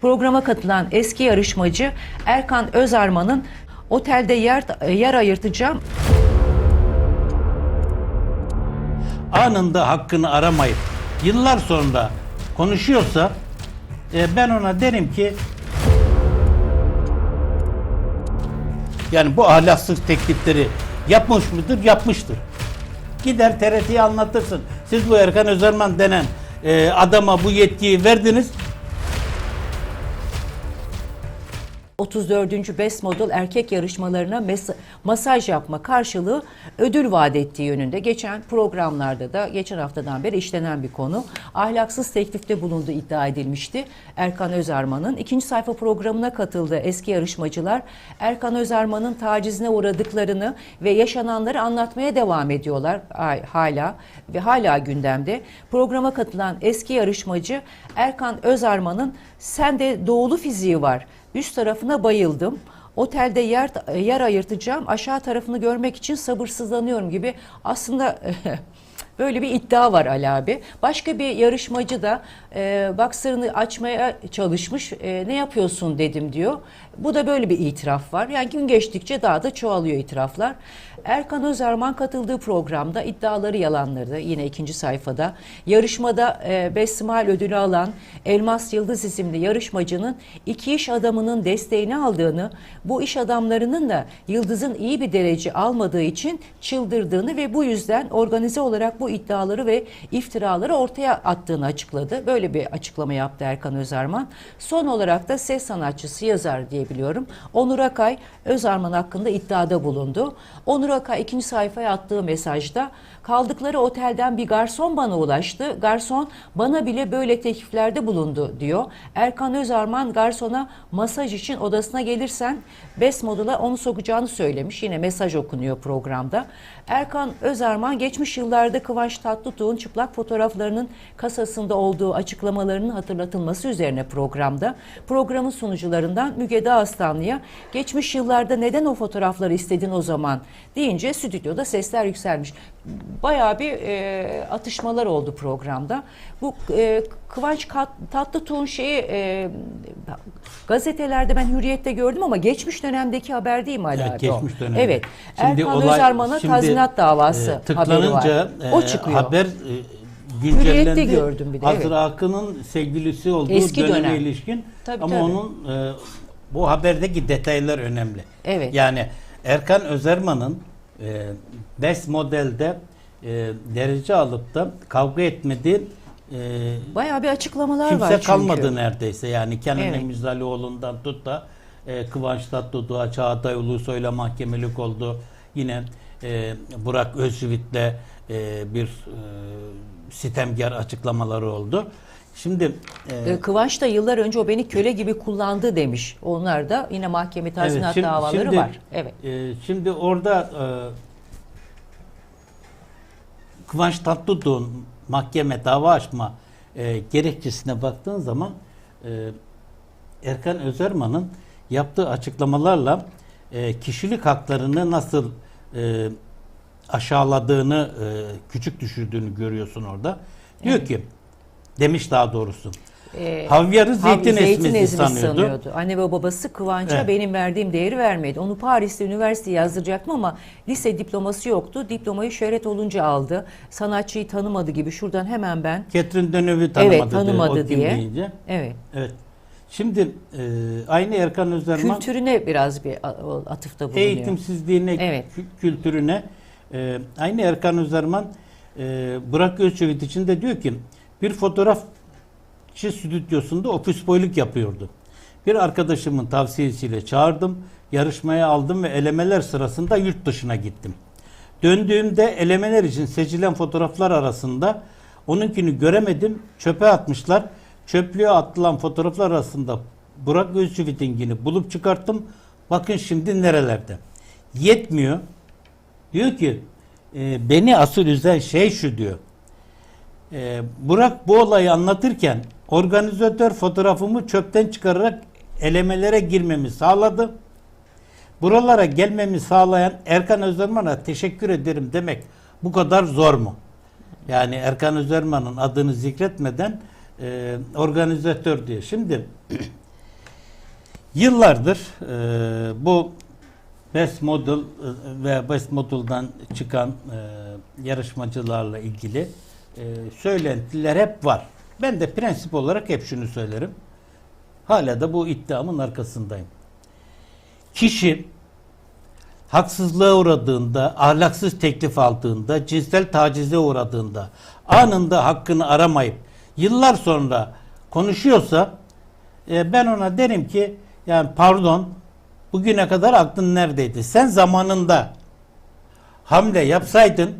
Programa katılan eski yarışmacı Erkan Özarman'ın otelde yer, yer ayırtacağım anında hakkını aramayıp yıllar sonra konuşuyorsa e, ben ona derim ki yani bu ahlaksız teklifleri yapmış mıdır? Yapmıştır. Gider TRT'ye anlatırsın. Siz bu Erkan Özerman denen e, adama bu yetkiyi verdiniz. 34. Best Model erkek yarışmalarına masaj yapma karşılığı ödül vaat ettiği yönünde geçen programlarda da geçen haftadan beri işlenen bir konu. Ahlaksız teklifte bulunduğu iddia edilmişti. Erkan Özarman'ın ikinci sayfa programına katıldığı eski yarışmacılar Erkan Özarman'ın tacizine uğradıklarını ve yaşananları anlatmaya devam ediyorlar hala ve hala gündemde. Programa katılan eski yarışmacı Erkan Özarman'ın sende doğulu fiziği var. Üst tarafına bayıldım. Otelde yer yer ayırtacağım. Aşağı tarafını görmek için sabırsızlanıyorum gibi. Aslında böyle bir iddia var Ali abi. Başka bir yarışmacı da e, baksırını açmaya çalışmış. E, ne yapıyorsun dedim diyor. Bu da böyle bir itiraf var. Yani gün geçtikçe daha da çoğalıyor itiraflar. Erkan Özerman katıldığı programda iddiaları yalanladı. Yine ikinci sayfada. Yarışmada e, Besmal ödülü alan Elmas Yıldız isimli yarışmacının iki iş adamının desteğini aldığını, bu iş adamlarının da Yıldız'ın iyi bir derece almadığı için çıldırdığını ve bu yüzden organize olarak bu iddiaları ve iftiraları ortaya attığını açıkladı. Böyle bir açıklama yaptı Erkan Özerman. Son olarak da ses sanatçısı yazar diye biliyorum. Onur Akay Özarman hakkında iddiada bulundu. Onur Akay ikinci sayfaya attığı mesajda kaldıkları otelden bir garson bana ulaştı. Garson bana bile böyle tekliflerde bulundu diyor. Erkan Özarman garsona masaj için odasına gelirsen Best Model'a onu sokacağını söylemiş. Yine mesaj okunuyor programda. Erkan Özarman geçmiş yıllarda Kıvanç Tatlıtuğ'un çıplak fotoğraflarının kasasında olduğu açıklamalarının hatırlatılması üzerine programda programın sunucularından Müge Dağıstanlı'ya geçmiş yıllarda neden o fotoğrafları istedin o zaman deyince stüdyoda sesler yükselmiş. Bayağı bir e, atışmalar oldu programda. Bu e, Kıvanç Tatlıtuğ'un şeyi e, gazetelerde ben Hürriyet'te gördüm ama geçmiş dönemdeki haber değil mi Ali Evet, abi geçmiş dönemde. Evet. Şimdi Erkan olay- Özarman'a şimdi, tazminat davası e, haberi var. tıklanınca, o e, çıkıyor. Haber e, güncellendi. Hürriyet'te gördüm bir de, Hazır evet. Akın'ın sevgilisi olduğu Eski döneme dönem. ilişkin. Tabii, Ama tabii. onun e, bu haberdeki detaylar önemli. Evet. Yani Erkan Özerman'ın e, Best Model'de e, derece alıp da kavga etmediği e, Bayağı bir açıklamalar var kimse çünkü. kalmadı neredeyse. Yani Kenan Evet. Emirzalioğlu'ndan tut da e, Kıvanç Tatlıtuğ'a, Çağatay Ulusoy'la mahkemelik oldu. Yine e, Burak Özçivit'le e, bir e, sitemgar açıklamaları oldu. Şimdi e, Ee, Kıvanç da yıllar önce o beni köle gibi kullandı demiş. Onlar da yine mahkeme tazminat şimdi- davaları şimdi, var. Evet. e, şimdi orada e, Kıvanç Tatlıtuğ'un mahkeme dava açma e, gerekçesine baktığın zaman e, Erkan Özerman'ın yaptığı açıklamalarla e, kişilik haklarını nasıl e, aşağıladığını, e, küçük düşürdüğünü görüyorsun orada. Diyor ki, demiş daha doğrusu. Ee, Havyarı zeytin, Hav- ezmesi, sanıyordu. Anne ve babası Kıvanç'a Evet. benim verdiğim değeri vermedi. Onu Paris'te üniversiteye yazdıracaktım ama lise diploması yoktu. Diplomayı şöhret olunca aldı. Sanatçıyı tanımadı gibi. Şuradan hemen ben Catherine Deneuve'ü tanımadı, evet tanımadı diyor, o diye. deyince. Evet. Evet. Şimdi e, aynı Erkan Özerman Kültürüne biraz bir atıfta bulunuyor. eğitimsizliğine, Evet. kü- kültürüne e, aynı Erkan Özerman e, Burak Özçivit için de diyor ki bir fotoğrafçı stüdyosunda ofis boyluk yapıyordu. Bir arkadaşımın tavsiyesiyle çağırdım, yarışmaya aldım ve elemeler sırasında yurt dışına gittim. Döndüğümde elemeler için seçilen fotoğraflar arasında onunkini göremedim, çöpe atmışlar. Çöplüğe atılan fotoğraflar arasında Burak Özçivit'inkini bulup çıkarttım. Bakın şimdi nerelerde. Yetmiyor. Diyor ki e, beni asıl üzen şey şu diyor. E, Burak bu olayı anlatırken organizatör fotoğrafımı çöpten çıkararak elemelere girmemi sağladı. Buralara gelmemi sağlayan Erkan Özerman'a teşekkür ederim demek bu kadar zor mu? Yani Erkan Özerman'ın adını zikretmeden e, organizatör diyor. Şimdi Yıllardır e, bu Best Model e, ve Best Model'dan çıkan e, yarışmacılarla ilgili e, söylentiler hep var. Ben de prensip olarak hep şunu söylerim. Hala da bu iddiamın arkasındayım. Kişi haksızlığa uğradığında, ahlaksız teklif aldığında, cinsel tacize uğradığında, anında hakkını aramayıp yıllar sonra konuşuyorsa e, ben ona derim ki yani pardon bugüne kadar aklın neredeydi? Sen zamanında hamle yapsaydın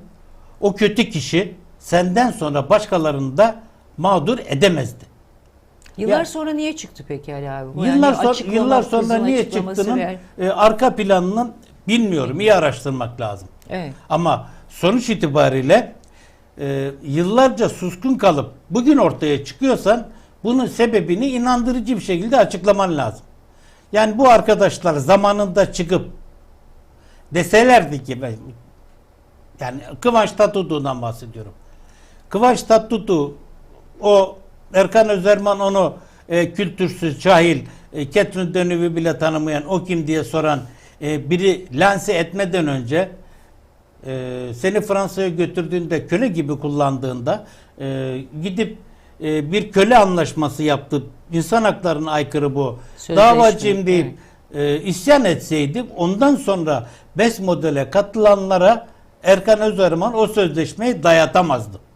o kötü kişi senden sonra başkalarını da mağdur edemezdi. Yıllar Ya- sonra niye çıktı peki Ali abi? Bu Yıllar yani sonra açıklama, yıllar sonra niye çıktığının e, arka planının bilmiyorum. İyi araştırmak lazım. Evet. Ama sonuç itibariyle e, yıllarca suskun kalıp bugün ortaya çıkıyorsan bunun sebebini inandırıcı bir şekilde açıklaman lazım. Yani bu arkadaşlar zamanında çıkıp deselerdi ki ben yani Kıvanç Tatlıtuğ'dan bahsediyorum. Kıvanç Tatlıtuğ o Erkan Özerman onu e, kültürsüz, cahil, e, Catherine Deneuve'ü bile tanımayan o kim diye soran e, biri lanse etmeden önce e, seni Fransa'ya götürdüğünde köle gibi kullandığında e, gidip e, bir köle anlaşması yaptı. İnsan haklarına aykırı bu. Sözleşme, Davacıyım deyip e, isyan etseydi ondan sonra BES modele katılanlara Erkan Özerman o sözleşmeyi dayatamazdı.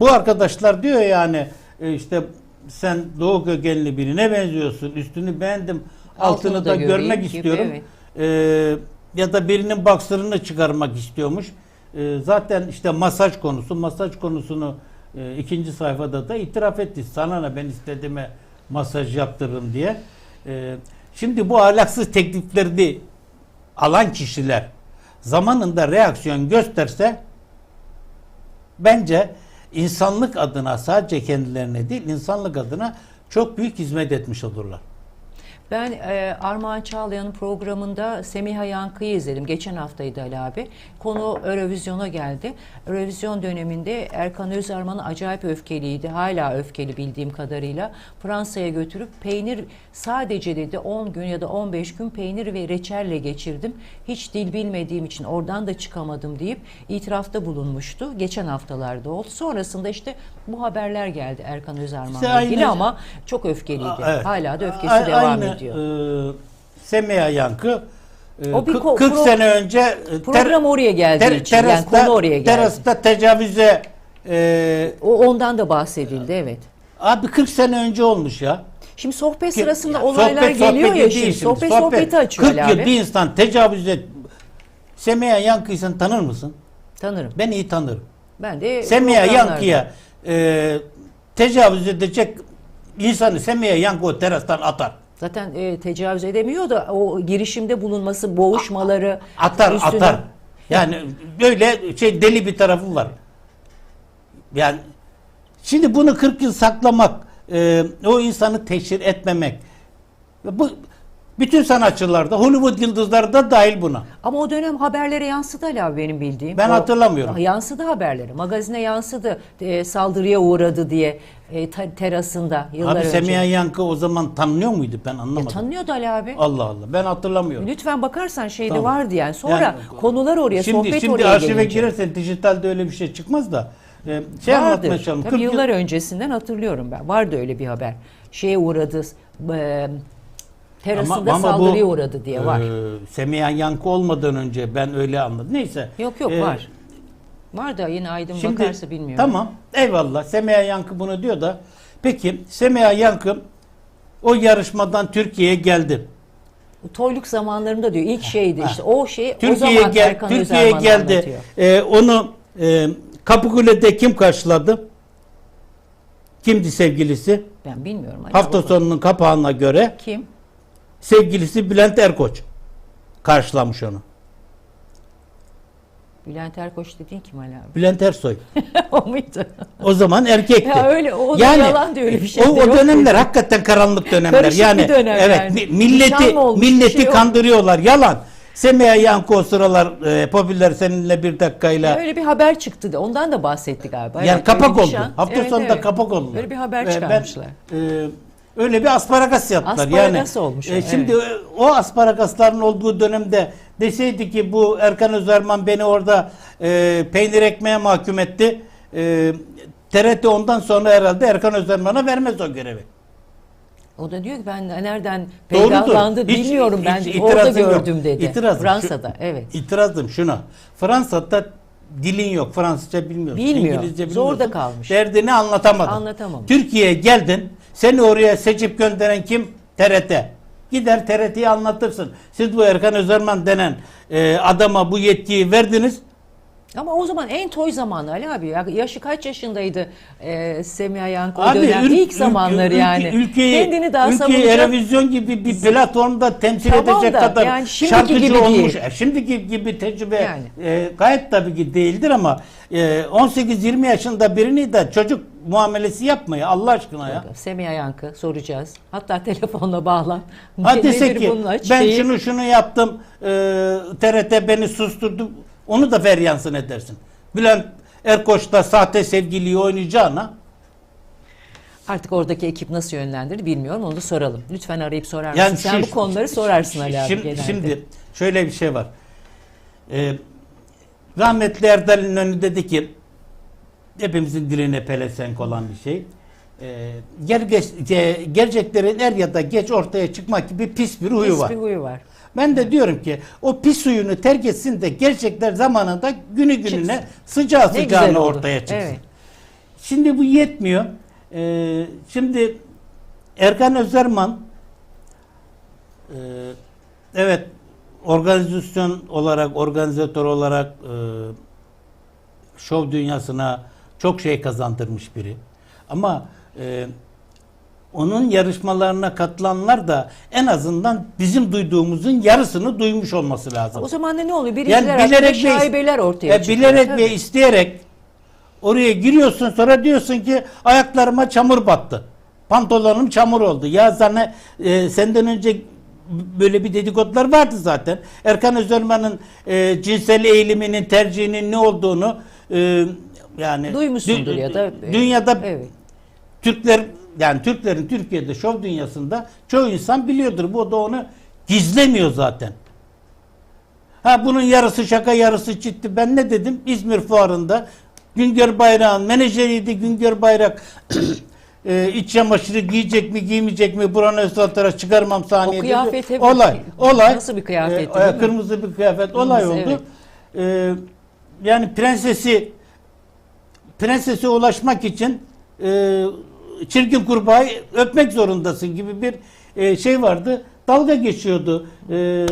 Bu arkadaşlar diyor yani e, işte sen Doğu kökenli birine benziyorsun. Üstünü beğendim. Altını, Altını da, da görmek gibi, istiyorum. evet. E, ya da birinin baksırını çıkarmak istiyormuş. E, zaten işte masaj konusu. Masaj konusunu e, ikinci sayfada da itiraf etti. Sana ne ben istediğime masaj yaptırırım diye. E, şimdi bu ahlaksız teklifleri alan kişiler zamanında reaksiyon gösterse bence insanlık adına sadece kendilerine değil insanlık adına çok büyük hizmet etmiş olurlar. Ben e, Armağan Çağlayan'ın programında Semiha Yankı'yı izledim. Geçen haftaydı Ali abi. Konu Eurovizyon'a geldi. Eurovizyon döneminde Erkan Özarman acayip öfkeliydi. Hala öfkeli bildiğim kadarıyla. Fransa'ya götürüp peynir sadece dedi 10 gün ya da 15 gün peynir ve reçelle geçirdim. Hiç dil bilmediğim için oradan da çıkamadım deyip itirafta bulunmuştu. Geçen haftalarda oldu. Sonrasında işte bu haberler geldi Erkan Özarman'la ilgili ama çok öfkeliydi. Evet. Hala da öfkesi A- devam aynı, ediyor. e, Semiha Yankı e, O bir kırk- ko- 40 pro- sene önce e, Program oraya geldiği ter- için yani konu oraya geldi. terasta tecavüze e, O ondan da bahsedildi evet. abi 40 sene önce olmuş ya. Şimdi sohbet sırasında ya olaylar sohbet geliyor sohbeti ya şimdi. Sohbet, sohbeti açıyor 40 Ali yıl abi. bir insan tecavüz et. Semiha Yankı'yı sen tanır mısın? Tanırım. Ben iyi tanırım. Ben de programlarda- Yankı'ya e, tecavüz edecek insanı Semiha Yankı o terastan atar. Zaten e, tecavüz edemiyor da o girişimde bulunması, boğuşmaları Atar üstüne- atar. Yani böyle şey deli bir tarafı var. Yani şimdi bunu 40 yıl saklamak, e, o insanı teşhir etmemek. Bu bütün sanatçılarda, Hollywood yıldızları da dahil buna. Ama o dönem haberlere yansıdı Ali abi benim bildiğim. Ben O- hatırlamıyorum. Yansıdı haberlere. Magazine yansıdı. E, saldırıya uğradı diye e, ta- terasında yıllar Abi önce. Semiha Yankı o zaman tanınıyor muydu? Ben E, anlamadım. tanıyordu Ali abi. Allah Allah. Ben hatırlamıyorum. Lütfen bakarsan şeyde Tamam. vardı yani. Sonra Yani- konular oraya, şimdi, sohbet şimdi oraya arşive gelince. girersen dijitalde öyle bir şey çıkmaz da e, şey anlatmaya Vardır. çalışalım. Tabii 40 yıl- yıllar öncesinden hatırlıyorum ben. Vardı öyle bir haber. Şeye uğradı, e, terasında Ama- ama bu, saldırıya uğradı diye var. e, Semiha Yankı olmadan önce ben öyle anladım. Neyse. yok yok E, var. Var da yine Aydın Şimdi bakarsa bilmiyorum. tamam eyvallah Semiha Yankı bunu diyor da peki Semiha Yankı o yarışmadan Türkiye'ye geldi. Toyluk zamanlarında diyor ilk şeydi ha. işte o şey o Türkiye'ye zaman gel Erkan Türkiye'ye geldi. anlatıyor. E, onu e, Kapıkule'de kim karşıladı? Kimdi sevgilisi? Ben bilmiyorum. Hafta sonunun kapağına göre Kim? Sevgilisi Bülent Erkoç karşılamış onu. Bülent Erkoç dediğin kim abi? Bülent Ersoy. o muydu? O zaman erkekti. Ya öyle, o da yalan diyor, öyle bir şey o, o yok dönemler dedi. hakikaten karanlık dönemler. Karışık yani dönem evet yani. mi- milleti olmuş, milleti şey yok. kandırıyorlar. Yalan. Semiha Yankı o sıralar e, popüler seninle bir dakikayla Ya öyle bir haber çıktı da ondan da bahsetti galiba. yani Evet, kapak oldu. nişan. Hafta Evet, sonunda evet. kapak oldu. Böyle bir haber Ve ben, çıkarmışlar. e, Öyle bir asparagas yaptılar. Asparagas yani, olmuş e, şimdi o asparagasların olduğu dönemde deseydi ki bu Erkan Özerman beni orada e, peynir ekmeğe mahkum etti. E, TRT ondan sonra herhalde Erkan Özerman'a vermez o görevi. O da diyor ki ben nereden Doğrudur. peydahlandı Hiç- bilmiyorum ben hiç orada itirazım yok. gördüm dedi. İtirazım şu- Fransa'da evet. İtirazım şuna. Fransa'da dilin yok. Fransızca bilmiyorsun. Bilmiyor. İngilizce Zorda bilmiyorsun. kalmış. Derdini anlatamadın. Anlatamamış. Türkiye'ye geldin. Seni oraya seçip gönderen kim? TRT. Gider TRT'yi anlatırsın. Siz bu Erkan Özerman denen e, adama bu yetkiyi verdiniz. Ama o zaman en toy zamanı Ali abi. Ya- Yaşı kaç yaşındaydı e, Semiha Yankı o dönem? ül- İlk ülke- zamanları ülke- yani. Ülkeyi, Kendini daha ülkeyi savunacak. Erevizyon gibi bir platformda temsil Tamam edecek da, kadar yani şimdiki şarkıcı gibi olmuş. E, Şimdiki gibi tecrübe Yani. e, gayet tabii ki değildir ama e, 18-20 yaşında birini de çocuk muamelesi yapmaya Allah aşkına ya. Semiha Yankı soracağız. Hatta telefonla bağlan. Ha Nedir dese ki ben şeyi? şunu şunu yaptım e, TRT beni susturdu onu da ver yansın edersin. Bülent Erkoç'ta sahte sevgiliyi oynayacağına Artık oradaki ekip nasıl yönlendirir bilmiyorum. Onu da soralım. Lütfen arayıp sorar mısın? Yani Sen bu konuları sorarsın Ali abi şimdi, genelde. Şimdi şöyle bir şey var. Ee, rahmetli Erdal'in önü dedi ki hepimizin diline pelesenk olan bir şey. Ge- gerçeklerin er ya da geç ortaya çıkmak gibi pis bir huyu Pis var. bir huyu var. Ben de diyorum ki o pis huyunu terk etsin de gerçekler zamanında günü gününe Çıksın. sıcağı Ne sıcağına ortaya çıksın. Evet. Şimdi bu yetmiyor. Ee, şimdi Erkan Özerman e, evet organizasyon olarak, organizatör olarak e, şov dünyasına çok şey kazandırmış biri. Ama e, onun yarışmalarına katılanlar da en azından bizim duyduğumuzun yarısını duymuş olması lazım. O zaman da ne oluyor? Yani Biriciler hakkında bilerek şaibeler ortaya e, çıkıyor. bilerek Tabii. ve isteyerek oraya giriyorsun sonra diyorsun ki ayaklarıma çamur battı. Pantolonum çamur oldu. Ya sana e, senden önce böyle bir dedikodular vardı zaten. Erkan Özerman'ın e, cinsel eğiliminin tercihinin ne olduğunu e, yani Duymuşsundur dü- ya da dünyada evet. Türkler yani Türklerin Türkiye'de şov dünyasında çoğu insan biliyordur. Bu da onu gizlemiyor zaten. Ha bunun yarısı şaka yarısı ciddi. Ben ne dedim? İzmir fuarında Güngör Bayrak'ın menajeriydi Güngör Bayrak. e, iç çamaşırı giyecek mi giymeyecek mi buranın esnaflara çıkarmam sahneye O kıyafet hep- Olay. Olay. Nasıl bir kıyafetti, E, kırmızı bir kıyafet. Olay Kırmızı, oldu. E, yani prensesi prensese ulaşmak için e, çirkin kurbağayı öpmek zorundasın gibi bir e, şey vardı. Dalga geçiyordu. E,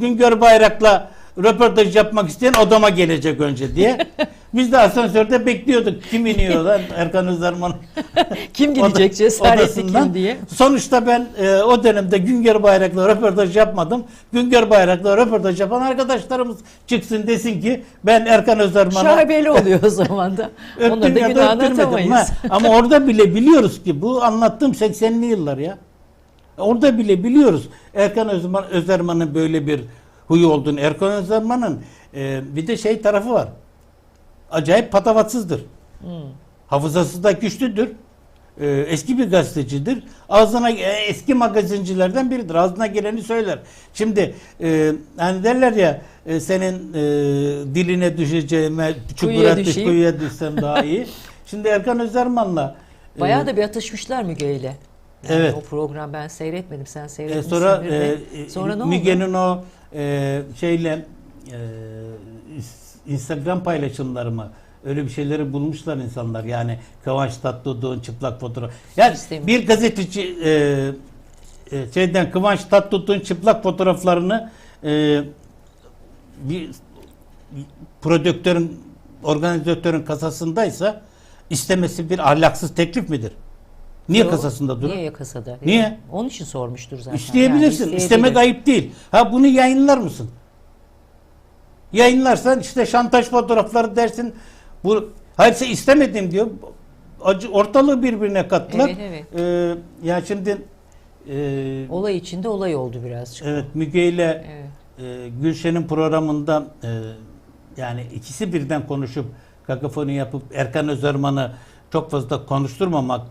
Güngör Bayrak'la röportaj yapmak isteyen odama gelecek önce diye. Biz de asansörde bekliyorduk. Kim iniyor lan Erkan Özerman Kim gidecek cesaretli kim diye. Sonuçta ben e, o dönemde Güngör Bayrak'la röportaj yapmadım. Güngör Bayrak'la röportaj yapan arkadaşlarımız çıksın desin ki ben Erkan Özerman'a Şaibeli oluyor o zaman da. Onları da ya da günahını öptürmedim. atamayız. Ha, Ama orada bile biliyoruz ki bu anlattığım 80'li yıllar ya. Orada bile biliyoruz Erkan Özerman, Özerman'ın böyle bir huyu olduğunu. Erkan Özerman'ın e, bir de şey tarafı var. Acayip patavatsızdır. Hmm. Hafızası da güçlüdür. E, eski bir gazetecidir. Ağzına e, eski magazincilerden biridir. Ağzına geleni söyler. Şimdi e, hani derler ya e, senin e, diline düşeceğime çukura düş, kuyuya düşsem daha iyi. Şimdi Erkan Özerman'la e, Bayağı da bir atışmışlar Müge ile. Yani Evet. O program ben seyretmedim. Sen e, seyretmişsin. sonra e, e, sonra ne oldu? Müge'nin o e, şeyle e, Instagram paylaşımlarımı öyle bir şeyleri bulmuşlar insanlar. Yani Kıvanç Tatlıtuğ'un çıplak fotoğraf. Yani İstemiyorum. bir gazeteci e, e, şeyden Kıvanç Tatlıtuğ'un çıplak fotoğraflarını e, bir prodüktörün organizatörün kasasındaysa istemesi bir ahlaksız teklif midir? Niye Yok, kasasında durur? Niye kasada? Niye? Onun için sormuştur zaten. İsteyebilirsin. Yani İstemek ayıp değil. Ha bunu yayınlar mısın? Yayınlarsan işte şantaj fotoğrafları dersin. Bu hayır sen istemedim diyor. Acı ortalığı birbirine kattılar. Evet, evet. Ee, ya şimdi e, Olay içinde olay oldu birazcık. evet Müge ile Evet. e, Gülşen'in programında e, yani ikisi birden konuşup kakafoni yapıp Erkan Özerman'ı çok fazla konuşturmamak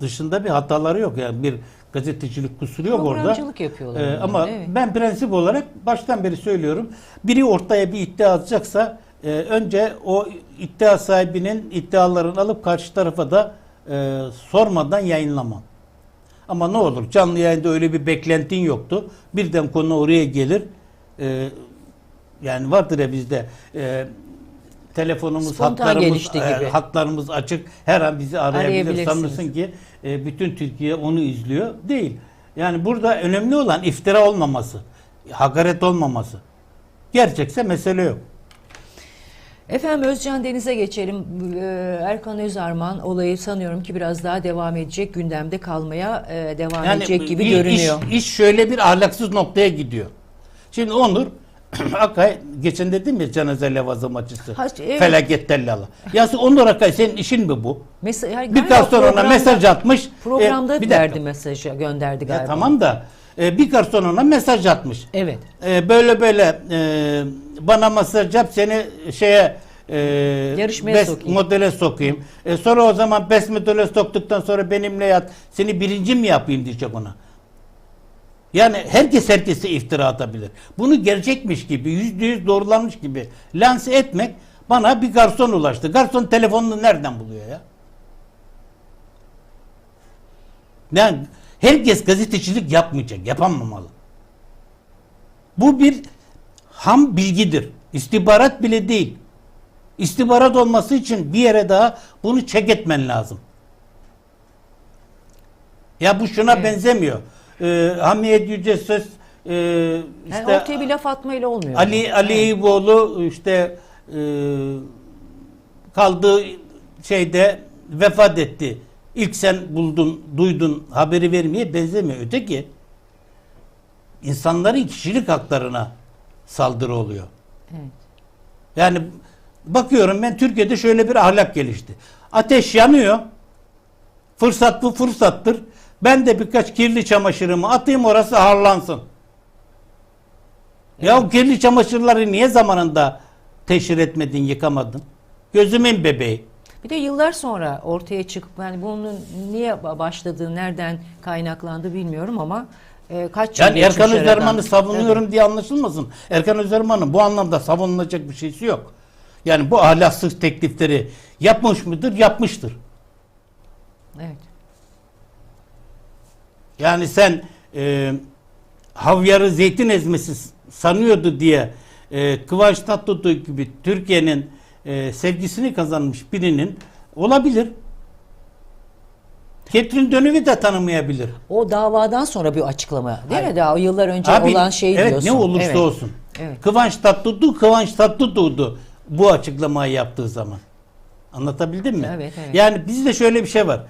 dışında bir hataları yok. Yani bir gazetecilik kusuru yok orada. Programcılık yapıyorlar Ee, ama evet. ben prensip olarak baştan beri söylüyorum. Biri ortaya bir iddia atacaksa e, önce o iddia sahibinin iddialarını alıp karşı tarafa da e, sormadan yayınlamam. Ama ne olur canlı yayında öyle bir beklentin yoktu. Birden konu oraya gelir. E, yani vardır ya bizde e, telefonumuz Spontan hatlarımız e, gibi. hatlarımız açık. Her an bizi arayabilir. Sanırsın ki e, bütün Türkiye onu izliyor. Değil. Yani burada önemli olan iftira olmaması, hakaret olmaması. Gerçekse mesele yok. Efendim Özcan Deniz'e geçelim. Ee, Erkan Özarman olayı sanıyorum ki biraz daha devam edecek, gündemde kalmaya e, devam edecek gibi iş- görünüyor. Iş, iş şöyle bir ahlaksız noktaya gidiyor. Şimdi Onur Akay geçen dedim ya cenaze levazı maçısı. Ha, evet. Felaket tellala. Ya Onur Akay senin işin mi bu? Mes- yani Birkaç sonra ona mesaj atmış. Programda E, bir verdi mesajı, gönderdi galiba. Ya tamam da e, birkaç sonra ona mesaj atmış. Evet. E, böyle böyle e, bana mesaj yap seni şeye e, Yarışmaya best sokayım. modele sokayım. E, sonra o zaman best modele soktuktan sonra benimle yat. Seni birinci mi yapayım diyecek ona. Yani herkes herkese iftira atabilir. Bunu gerçekmiş gibi, yüzde yüz doğrulanmış gibi lanse etmek bana bir garson ulaştı. Garson telefonunu nereden buluyor ya? Yani herkes gazetecilik yapmayacak, yapamamalı. Bu bir ham bilgidir. İstihbarat bile değil. İstihbarat olması için bir yere daha bunu çek etmen lazım. Ya bu şuna Evet. benzemiyor. Ee, Hamiyet Yüce Söz e, Yani işte ortaya bir laf atmayla olmuyor. Ali Ali Eyüboğlu işte e, kaldığı şeyde vefat etti. İlk sen buldun, duydun haberi vermeye benzemiyor. Öteki insanların kişilik haklarına saldırı oluyor. Evet. Yani bakıyorum ben Türkiye'de şöyle bir ahlak gelişti. Ateş yanıyor. Fırsat bu fırsattır. Ben de birkaç kirli çamaşırımı atayım orası harlansın. Ya o kirli çamaşırları niye zamanında teşhir etmedin, yıkamadın? Gözümün bebeği. Bir de yıllar sonra ortaya çıkıp yani bunun niye başladığı, nereden kaynaklandı bilmiyorum ama e, kaç Yani Erkan. Özerman'ı savunuyorum diye anlaşılmasın. Erkan Özerman'ın bu anlamda savunulacak bir şeysi yok. Yani bu ahlaksız teklifleri yapmış mıdır? Yapmıştır. Evet. Yani sen e, havyarı zeytin ezmesi sanıyordu diye e, Kıvanç Tatlıtuğ gibi Türkiye'nin e, sevgisini kazanmış birinin olabilir. Catherine Deneuve'i de tanımayabilir. O davadan sonra bir açıklama değil Hayır. mi? Daha o yıllar önce Abi, olan şey evet, diyorsun. ne olursa Evet. olsun. Evet. Kıvanç Tatlıtuğ, Kıvanç Tatlıtuğ'du bu açıklamayı yaptığı zaman. Anlatabildim mi? Evet, evet. Yani bizde şöyle bir şey var.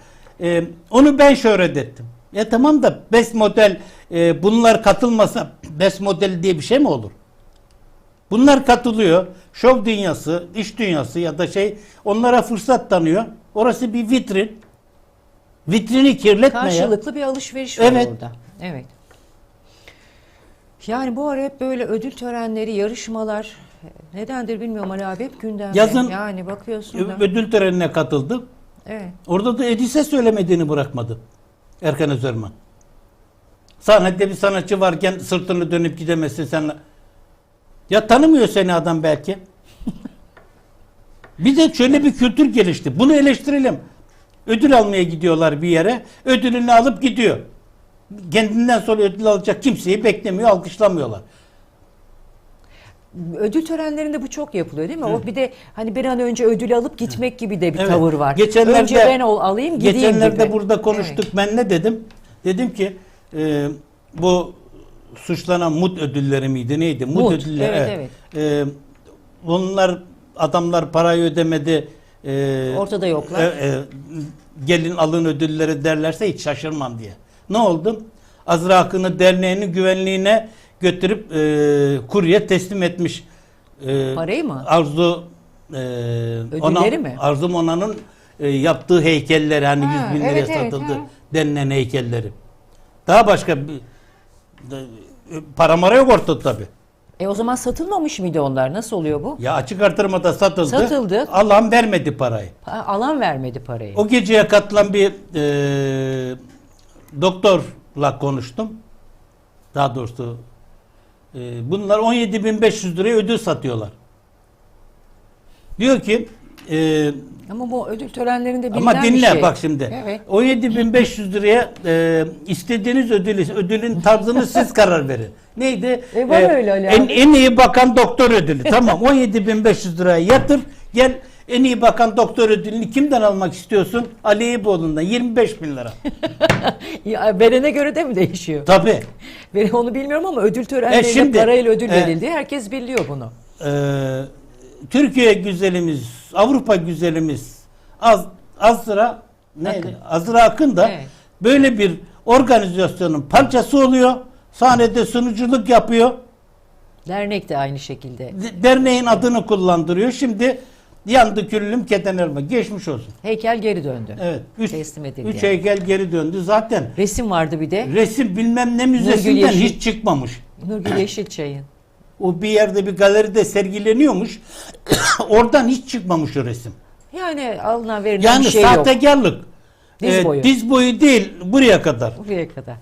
Ee, onu ben şöhret ettim. Ya tamam da best model e, bunlar katılmasa best model diye bir şey mi olur? Bunlar katılıyor. Şov dünyası, iş dünyası ya da şey onlara fırsat tanıyor. Orası bir vitrin. Vitrini kirletme ya. Karşılıklı bir alışveriş var Evet. orada. Evet. Yani bu ara hep böyle ödül törenleri, yarışmalar nedendir bilmiyorum Ali abi hep gündemde. Yazın- yani bakıyorsun da. Ödül törenine katıldım. Evet. Orada da Edis'e söylemediğini bırakmadı. Erkan Özerman. Sahnede bir sanatçı varken sırtını dönüp gidemezsin sen. Ya tanımıyor seni adam belki. bir de şöyle bir kültür gelişti. Bunu eleştirelim. Ödül almaya gidiyorlar bir yere. Ödülünü alıp gidiyor. Kendinden sonra ödül alacak kimseyi beklemiyor, alkışlamıyorlar. Ödül törenlerinde bu çok yapılıyor değil mi? O bir de hani bir an önce ödül alıp gitmek gibi de bir Evet. tavır var. Geçenlerde, önce ben ol, alayım gideyim Geçenlerde gibi. burada konuştuk. Ben ne dedim? Dedim ki e, bu suçlanan MUT ödülleri miydi neydi? MUT, MUT, ödülleri. evet, E, bunlar adamlar parayı ödemedi. E, Ortada yoklar. e, e, gelin alın ödülleri derlerse hiç şaşırmam diye. Ne oldu? Azra Akın'ı derneğinin güvenliğine götürüp e, kurye teslim etmiş. E, Parayı mı? Arzu e, Ödülleri mi? Arzu Mona'nın e, yaptığı heykelleri hani Ha, 100 bin liraya evet, evet, satıldı ha. denilen heykelleri. Daha başka bir de, e, para mara yok ortada tabi. E o zaman satılmamış mıydı onlar? Nasıl oluyor bu? Ya açık artırmada satıldı. Satıldı. Alan vermedi parayı. Ha, Alan vermedi parayı. O geceye katılan bir e, doktorla konuştum. Daha doğrusu e, bunlar 17.500 liraya ödül satıyorlar. Diyor ki e, Ama bu ödül törenlerinde bilinen ama bir dinle şey. bak şimdi. Evet. 17.500 liraya e, istediğiniz ödülü, ödülün tarzını siz karar verin. Neydi? E, var öyle Ali en, en iyi bakan doktor ödülü. tamam 17.500 liraya yatır. Gel en iyi bakan doktor ödülünü kimden almak istiyorsun? Ali Eyüboğlu'ndan 25 bin lira. Ya, verene göre de mi değişiyor? Tabii. Ben onu bilmiyorum ama ödül törenlerinde E, şimdi, parayla ödül e, verildi. Herkes biliyor bunu. Ee, Türkiye güzelimiz, Avrupa güzelimiz Az, Azra neydi? Akın. Azra Akın da Evet. böyle bir organizasyonun parçası oluyor. Sahnede sunuculuk yapıyor. Dernek de aynı şekilde. De- Derneğin adını kullandırıyor. Şimdi yandı küllüm keten elma. Geçmiş olsun. Heykel geri döndü. Evet. Üç, Teslim edildi üç yani. heykel geri döndü. Zaten Resim vardı bir de. resim bilmem ne müzesinden Yeşil. hiç çıkmamış. Nurgül Yeşilçay'ın. O bir yerde bir galeride sergileniyormuş. Oradan hiç çıkmamış o resim. Yani alınan verilen Yani bir şey yok. sahtekarlık. Diz Ee, boyu. diz boyu değil buraya kadar. Buraya kadar.